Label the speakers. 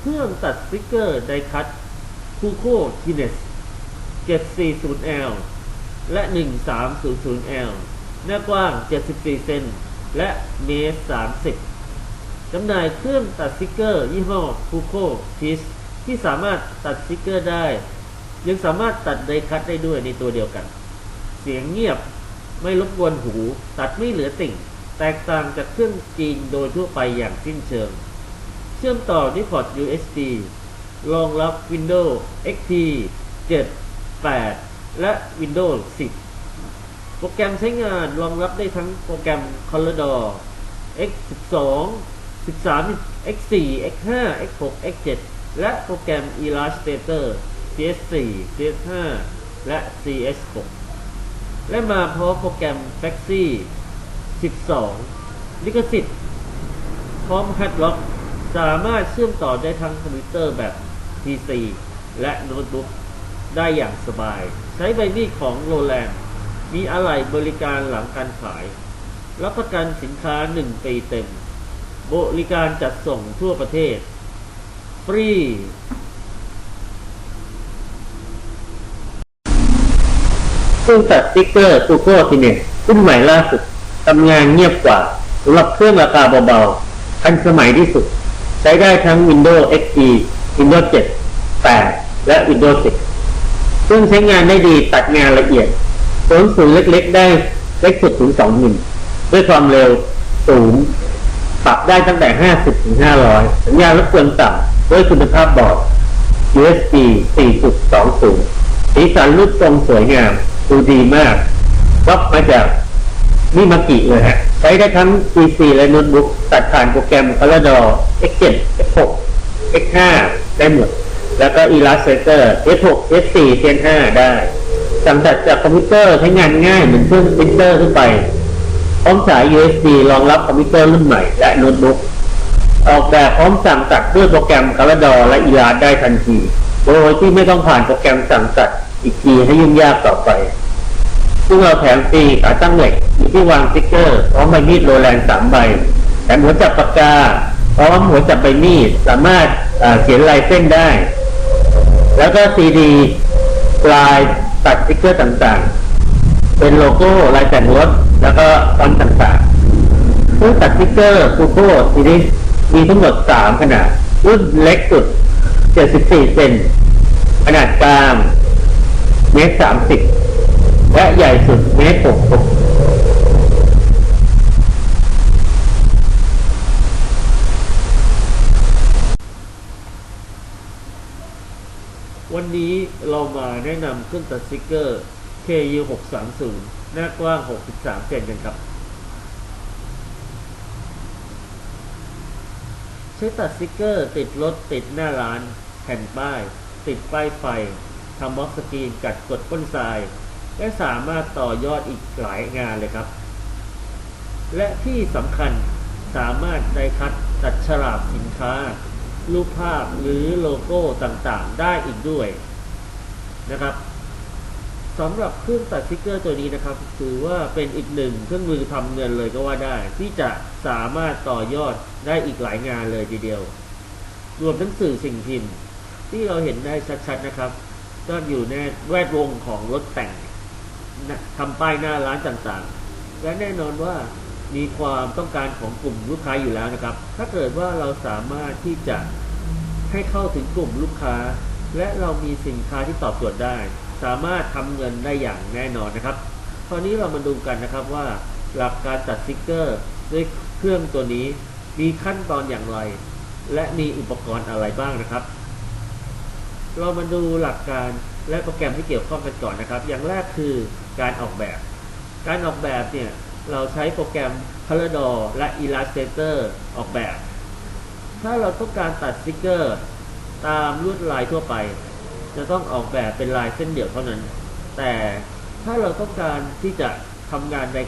Speaker 1: เครื่องตัดสติกเกอร์ไดคัตคูโคทีเนส 740L และ 1300L หน้ากว้าง 74 เซนและเมตร 30 จำหน่ายเครื่องตัดสติกเกอร์ยี่ห้อคูโคทิสที่สามารถตัดสติกเกอร์ได้ ยังสามารถตัดไดคัตได้ด้วยในตัวเดียวกัน เสียงเงียบไม่รบกวนหู ตัดไม่เหลือติ่ง แตกต่างจากเครื่องจีนโดยทั่วไปอย่างสิ้นเชิง เชื่อมต่อด้วยพอร์ต USB รองรับ Windows XP 7 8 และ Windows 10 โปรแกรมใช้งานรองรับได้ทั้งโปรแกรม Corridor X12 13 X4 X5 X6 X7 และโปรแกรม Illustrator CS4 CS5 และ CS6 และมาพร้อมโปรแกรม Faxi 12 ลิขสิทธิ์ พร้อมแฮดล็อก สามารถเชื่อมต่อได้ทั้งคอมพิวเตอร์แบบ PC และโน้ตบุ๊กได้อย่างสบาย ใช้ใบมีดของโรแลนด์มีอะไหล่บริการหลังการขาย รับประกันสินค้า 1 ปีเต็ม บริการจัดส่งทั่วประเทศ ฟรีเครื่องตัดสติ๊กเกอร์ซูโคทีเนสรุ่นใหม่ล่าสุดทำงานเงียบกว่าสำหรับเครื่องราคาเบาๆทันสมัยที่สุด ใช้ได้ทั้ง Windows XP Windows 7 8 และ Windows 10เครื่งใช้งานได้ดีตัดงานละเอียดศูนย์ศูนย์เล็กๆ ได้เล็กสุดถึง2มิลด้วยความเร็วสูง ปรับได้ตั้งแต่ 50 ถึง 500 สัญญาณรบกวนต่ำด้วยคุณภาพบอร์ด USB 4.20 สีสันรูปทรงสวยงาม ดูดีมากวับมาจากนี่มากิเลยฮะ ใช้ได้ทั้ง PC และโน้ตบุ๊กตัดผ่านโปรแกรม X7 X6 X5 ได้หมด แล้วก็ Illustrator S6 S4 x5 ได้สั่งตัดจากคอมพิวเตอร์ใช้งานง่ายเหมือนเครื่องปรินเตอร์ทั่วไปพร้อมสาย USB รองรับคอมพิวเตอร์รุ่นใหม่ และโน้ตบุ๊กออกแบบพร้อมสั่งตัดด้วยโปรแกรม Corridor และ Illustrator ได้ทันที โดยที่ไม่ต้องผ่านโปรแกรมสั่งตัดอีกทีให้ยุ่งยากต่อไป ซึ่งเราแถมฟรีขาตั้งเหล็กอยู่ที่วางสติ๊กเกอร์ พร้อมใบมีดโรแลนด์สามใบแถมหัวจับปากกา พร้อมหัวจับใบมีดสามารถเขียนลายเส้นได้ แล้วก็ซีดีลายตัดสติ๊กเกอร์ต่างๆ เป็นโลโก้ลายแต่งรถแล้วก็ฟอนต์ต่างๆเครื่องตัดสติ๊กเกอร์คูโก้ซีรีมีทั้งหมด3ขนาด รุ่นเล็กสุด 74 เซนขนาดกลางเมตร30 และใหญ่สุดเมตร60 วันนี้เรามาแนะนำเครื่องตัดสติกเกอร์ KU 630หน้ากว้าง 63 เซนกันครับ ใช้ตัดสติกเกอร์ติดรถติดหน้าร้าน แผ่นป้าย ติดป้ายไฟทำบล็อกสกรีนกัดกดก้นทราย และสามารถต่อยอดอีกหลายงานเลยครับ และที่สำคัญสามารถได้คัดตัดฉลากสินค้า รูปภาพหรือโลโก้ต่างๆ ได้อีกด้วยนะครับสำหรับเครื่องตัดสติกเกอร์ตัวนี้นะครับ ถือว่าเป็นอีกหนึ่งเครื่องมือทำเงินเลยก็ว่าได้ ที่จะสามารถต่อยอดได้อีกหลายงานเลยทีเดียว รวมทั้งสื่อสิ่งพิมพ์ ที่เราเห็นได้ชัดๆนะครับ ก็อยู่ในแวดวงของรถแต่งทำป้ายหน้าร้านต่างๆ และแน่นอนว่า มีความต้องการของกลุ่มลูกค้าอยู่แล้วนะครับ ถ้าเกิดว่าเราสามารถที่จะให้เข้าถึงกลุ่มลูกค้า และเรามีสินค้าที่ตอบโจทย์ได้ สามารถทำเงินได้อย่างแน่นอนนะครับตอนนี้เรามาดูกันนะครับว่า หลักการตัดสติกเกอร์ด้วยเครื่องตัวนี้มีขั้นตอนอย่างไร และมีอุปกรณ์อะไรบ้างนะครับ เรามาดูหลักการและโปรแกรมที่เกี่ยวข้องกันก่อนนะครับ อย่างแรกคือการออกแบบ การออกแบบเนี่ย เราใช้โปรแกรม Color และ Illustrator ออกแบบ ถ้าเราต้องการตัดสติกเกอร์ ตามลวดลายทั่วไป จะต้องออกแบบเป็นลายเส้นเดี่ยวเท่านั้น แต่ถ้าเราต้องการที่จะทำงานใน